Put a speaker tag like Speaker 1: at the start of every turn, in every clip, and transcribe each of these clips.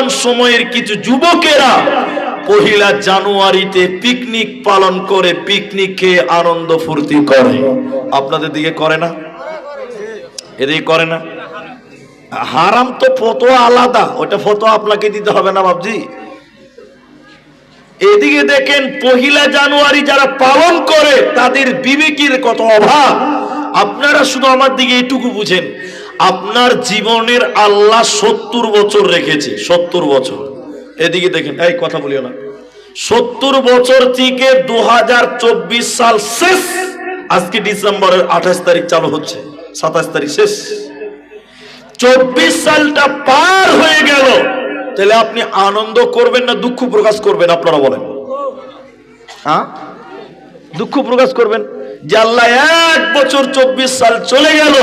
Speaker 1: বর্তমান সময়ের কিছু যুবকেরা পহিলা জানুয়ারিতে পিকনিক পালন করে পিকনিক খেয়ে আনন্দ ফুর্তি করে। আপনাদের দিকে করে না? এদিকে করে না? হারাম তো ফটো আলাদা ওটা ফটো আপনাকে দিতে হবে না বাবজি এদিকে দেখেন, পহিলা জানুয়ারি যারা পালন করে, তাদের বিবেকের কত অভাব। আপনারা শুধু আমার দিকে এটুকু বুঝেন। আপনার জীবনের আল্লাহ সত্তর বছর রেখেছে, সত্তর বছর। এদিকে দেখেন, এই কথা বলিও না। সত্তর বছর থেকে দু হাজার চব্বিশ সাল শেষ, আজকে ডিসেম্বরের আঠাশ তারিখ চালু হচ্ছে, সাতাশ তারিখ শেষ। চব্বিশ সালটা পার হয়ে গেল। তাহলে আপনি আনন্দ করবেন না দুঃখ প্রকাশ করবেন, আপনারা বলেন। হ্যাঁ? দুঃখ প্রকাশ করবেন যে আল্লাহ এক বছর চব্বিশ সাল চলে গেল।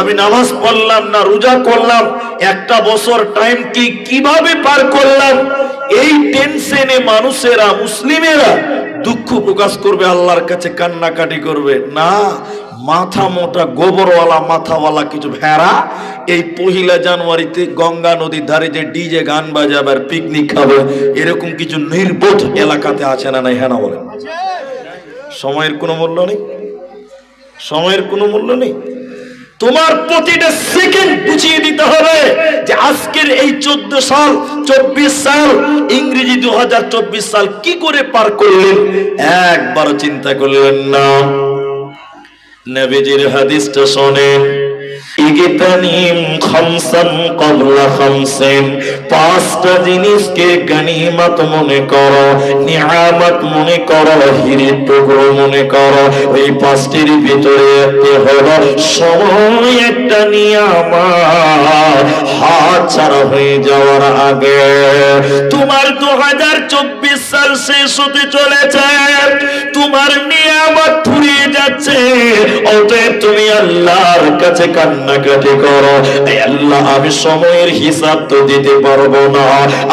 Speaker 1: আমি নামাজ পড়লাম না, রোজা করলাম, একটা বছর টাইম কি, কীভাবে পার করলাম? এই টেনশনে মানুষেরা, মুসলিমেরা দুঃখ প্রকাশ করবে, আল্লাহর কাছে কান্নাকাটি করবে। না, মাথা মোটা, গোবরওয়ালা, মাথাওয়ালা কিছু ভেড়া এই পহিলা জানুয়ারিতে গঙ্গা নদীর ধারে যে ডিজে গান বাজাবে আর পিকনিক খাবে, এরকম কিছু নির্বোধ এলাকাতে আছে না নাই হ্যাঁ বলেন? সময়ের কোনো মূল্য নেই? সময়ের কোনো মূল্য নেই? তোমার প্রতিটা সেকেন্ড বুঝিয়ে দিতে হবে যে আজকের এই চোদ্দ সাল, চব্বিশ সাল, ইংরেজি দু হাজার চব্বিশ সাল কি করে পার করলেন? একবার চিন্তা করলেন না। নবীজির হাদিসটা শোনেন। পাঁচটা জিনিসকে গনিমত মনে করো, নিয়ামত মনে করো হিরের টুকরো মনে করো। ওই পাঁচটির ভিতরে সময়, একটা নিয়ামত। হাত ছাড়া হয়ে যাওয়ার আগে তোমার দু চব্বিশ সাল শেষ হতে চলেছে। তোমার নিয়ামত ফুরিয়ে যাচ্ছে। অতএব তুমি আল্লাহর কাছে কান্নাকাটি করো। আল্লাহ, আমি সময়ের হিসাব তো দিতে পারব না।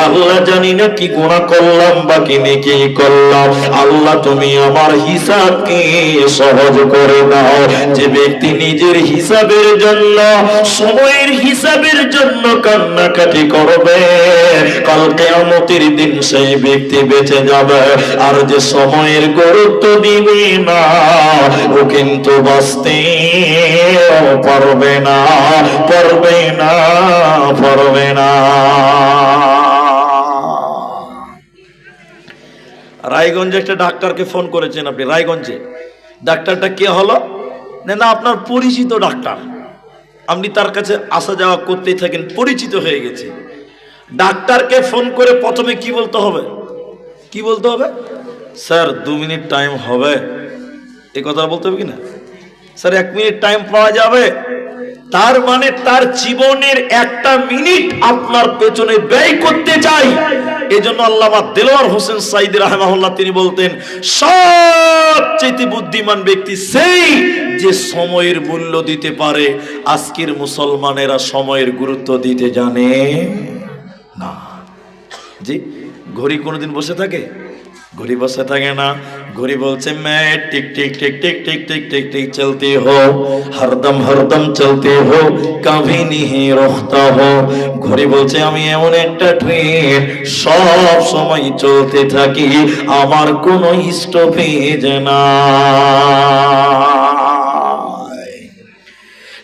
Speaker 1: আল্লাহ জানি না কি গুণা করলাম বা কি নেকি করলাম। আল্লাহ, তুমি আমার হিসাবকে সহজ করে দাও। যে ব্যক্তি নিজের হিসাবের জন্য, সময়ের হিসাবের জন্য কান্নাকাটি করবে, কাল কেয়ামতের দিন সেই ব্যক্তি বেঁচে যাবে। আর যে সময়ের গুরুত্ব দিবে না, ও কিন্তু বাঁচতে পারবে না পারবে না পারবে না। রায়গঞ্জে একটা ডাক্তারকে ফোন করেছেন আপনি, রায়গঞ্জে। ডাক্তারটা কে হলো? না না, আপনার পরিচিত ডাক্তার। আপনি তার কাছে আসা যাওয়া করতেই থাকেন, পরিচিত হয়ে গেছে। ডাক্তারকে ফোন করে প্রথমে কি বলতে হবে? কি বলতে হবে? স্যার, দু মিনিট টাইম হবে। এ কথা বলতে হবে কি না? স্যার, এক মিনিট টাইম পাওয়া যাবে। তার মানে তার জীবনের একটা মিনিট আপনার পেছনে ব্যয় করতে চাই। এজন্য আল্লামা দেলোয়ার হোসেন সাইদ রাহমাহুল্লাহ তিনি বলতেন সবচেয়ে বুদ্ধিমান ব্যক্তি সেই যে সময়ের মূল্য দিতে পারে। আজকের মুসলমানেরা সময়ের গুরুত্ব দিতে জানে না। জি, ঘড়ি কোনোদিন বসে থাকে? घड़ी बसे থাকে না ঘড়ি বলছে मैं टिक टिक टिक टिक टिक टिक टिक टिक चलती हो हरदम हरदम चलते हो कभी नहीं रुकता हो ঘড়ি বলছে আমি এমন একটা ট্রেন সব সময় চলতে থাকি আমার কোনো স্টপেজ না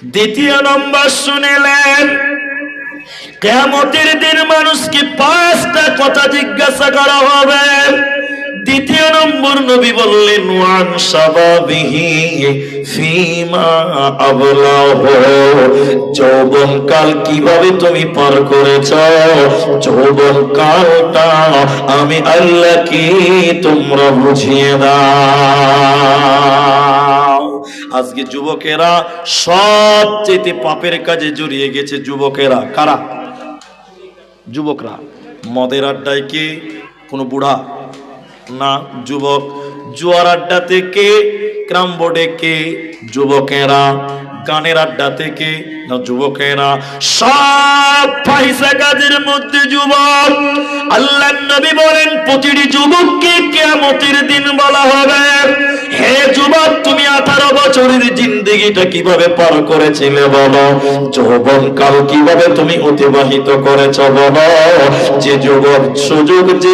Speaker 1: দ্বিতীয় নম্বর শুনেলেন কেমতের দিন মানুষকে পাঁচটা কথা জিজ্ঞাসা করা হবে দ্বিতীয় নম্বর নবী বললেন যৌবন কাল কীভাবে তুমি পার করেছ? যৌবন কালটা আমি আল্লাহকে তোমরা বুঝিয়ে আজকে যুবকেরা সবচেয়ে পাপের কাজে জড়িয়ে গেছে যুবকেরা। কারা? যুবকরা। মদের আড্ডায় কে কোনো বুড়া না, যুবক। জুয়ার আড্ডা থেকে ক্রাম বোর্ডে কে? যুবকেরা। গানের আড্ডা থেকে না, যুবকেরা। সব পয়সা কাজের মধ্যে, যুবক। আল্লাহ নবী বলেন, প্রতিটি যুবককে কেয়ামতের দিন বলা হবে। হে যুবক, তুমি আঠারো বছরের জিন্দিগিটা কীভাবে পার করেছিলে বলো? যৌবন কাল কীভাবে তুমি অতিবাহিত করেছ বলো? যে সুযোগ যে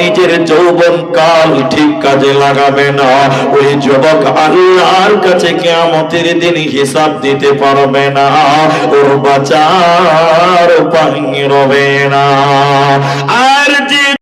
Speaker 1: নিজের যৌবন কাল ঠিক কাজে লাগাবে না। ওই যুবক আল্লাহর কাছে কেয়ামতের দিন হিসাব দিতে পারবে না। ওর বাঁচার উপায় রবে না। আর